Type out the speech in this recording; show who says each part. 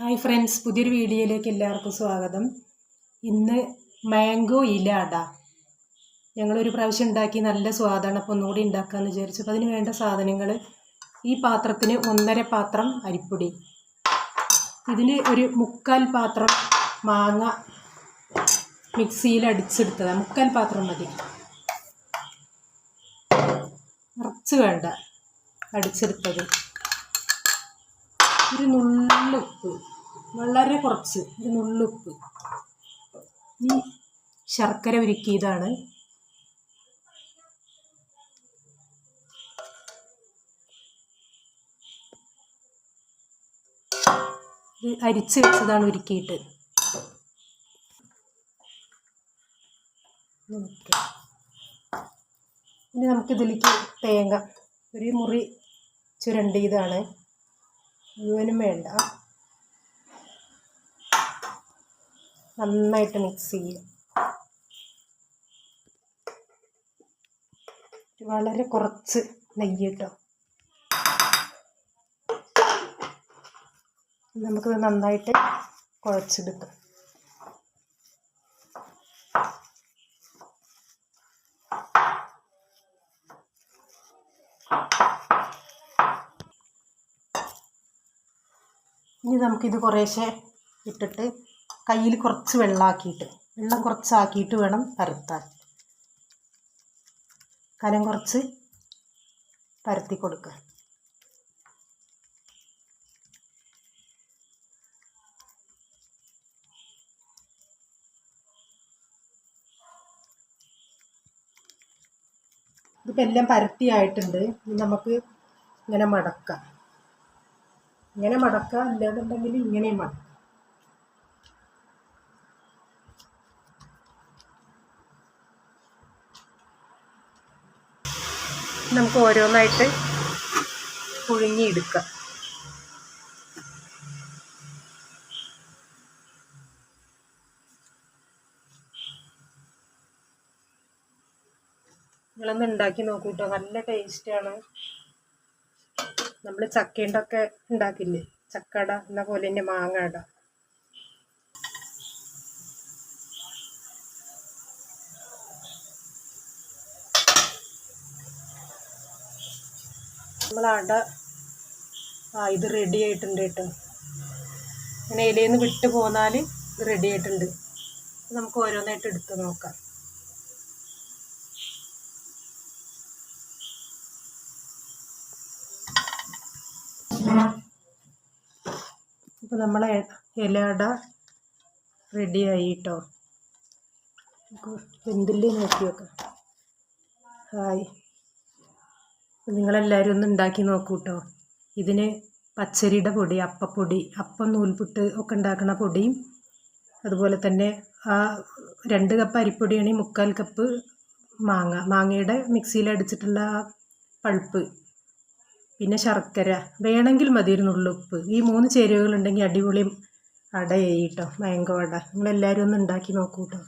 Speaker 1: hi friends പുതിയൊരു വീഡിയോയിലേക്ക് എല്ലാവർക്കും സ്വാഗതം ഇന്ന് മാംഗോ ഇല അട ഞങ്ങളൊരു പ്രാവശ്യം ഉണ്ടാക്കി നല്ല സ്വാദാണ് അപ്പോൾ ഒന്നുകൂടി ഉണ്ടാക്കാമെന്ന് വിചാരിച്ചു അപ്പോൾ അതിന് വേണ്ട സാധനങ്ങൾ ഈ പാത്രത്തിന് ഒന്നര പാത്രം അരിപ്പൊടി ഇതിന് ഒരു മുക്കാൽ പാത്രം മാങ്ങ മിക്സിയിൽ അടിച്ചെടുത്തതാണ് മുക്കാൽ പാത്രം മതി നിറച്ച് വേണ്ട അടിച്ചെടുത്തത് ഒരു നുള്ളുപ്പ് വളരെ കുറച്ച് ഒരു നുള്ളുപ്പ് ഈ ശർക്കര ഉരുക്കിയതാണ് അരിച്ച് വെച്ചതാണ് ഉരുക്കിയിട്ട് ഇനി നമുക്കിതിലേക്ക് തേങ്ങ ഒരു മുറി ചുരണ്ടിയതാണ് മുഴുവനും വേണ്ട നന്നായിട്ട് മിക്സ് ചെയ്യുക വളരെ കുറച്ച് നെയ്യ് കേട്ടോ നമുക്കിത് നന്നായിട്ട് കുഴച്ചെടുക്കാം നമുക്കിത് കുറേശ്ശെ ഇട്ടിട്ട് കയ്യിൽ കുറച്ച് വെള്ളമാക്കിയിട്ട് വെള്ളം കുറച്ചാക്കിയിട്ട് വേണം പരത്താൻ കനം കുറച്ച് പരത്തി കൊടുക്കുക ഇതിപ്പോൾ എല്ലാം പരത്തിയായിട്ടുണ്ട് നമുക്ക് ഇങ്ങനെ മടക്കാം ഇങ്ങനെ മടക്കുക ഇല്ലാന്നുണ്ടെങ്കിൽ ഇങ്ങനെയും മടക്കുക നമുക്ക് ഓരോന്നായിട്ട് പുഴുങ്ങിയെടുക്കാം നിങ്ങളൊന്ന് ഉണ്ടാക്കി നോക്കൂട്ടോ നല്ല ടേസ്റ്റാണ് നമ്മൾ ചക്കേൻ്റെ ഒക്കെ ഉണ്ടാക്കില്ലേ ചക്കട എന്ന പോലെ തന്നെ മാങ്ങട നമ്മൾ അട ആ ഇത് റെഡി ആയിട്ടുണ്ട് കേട്ടോ ഇങ്ങനെ ഇലയിൽ നിന്ന് വിട്ടു പോന്നാൽ റെഡി ആയിട്ടുണ്ട് നമുക്ക് ഓരോന്നായിട്ട് എടുത്ത് നോക്കാം അപ്പോൾ നമ്മൾ ഇലയട റെഡിയായി കേട്ടോ എന്തില്ലേ നോക്കി വെക്കാം ഹായ് നിങ്ങളെല്ലാവരും ഒന്ന് ഉണ്ടാക്കി നോക്കൂ കേട്ടോ ഇതിന് പച്ചരിയുടെ പൊടി അപ്പപ്പൊടി അപ്പം നൂൽപുട്ട് ഒക്കെ ഉണ്ടാക്കുന്ന പൊടിയും അതുപോലെ തന്നെ ആ രണ്ട് കപ്പ് അരിപ്പൊടിയാണെങ്കിൽ മുക്കാൽ കപ്പ് മാങ്ങ മാങ്ങയുടെ മിക്സിയിൽ അടിച്ചിട്ടുള്ള പൾപ്പ് പിന്നെ ശർക്കര വേണമെങ്കിൽ മതി ഒരു നുള്ളുപ്പ് ഈ മൂന്ന് ചേരുവകളുണ്ടെങ്കിൽ അടിപൊളി അടയായി കേട്ടോ മാംഗോ അട നിങ്ങളെല്ലാവരും ഒന്ന് ഉണ്ടാക്കി നോക്കൂ കേട്ടോ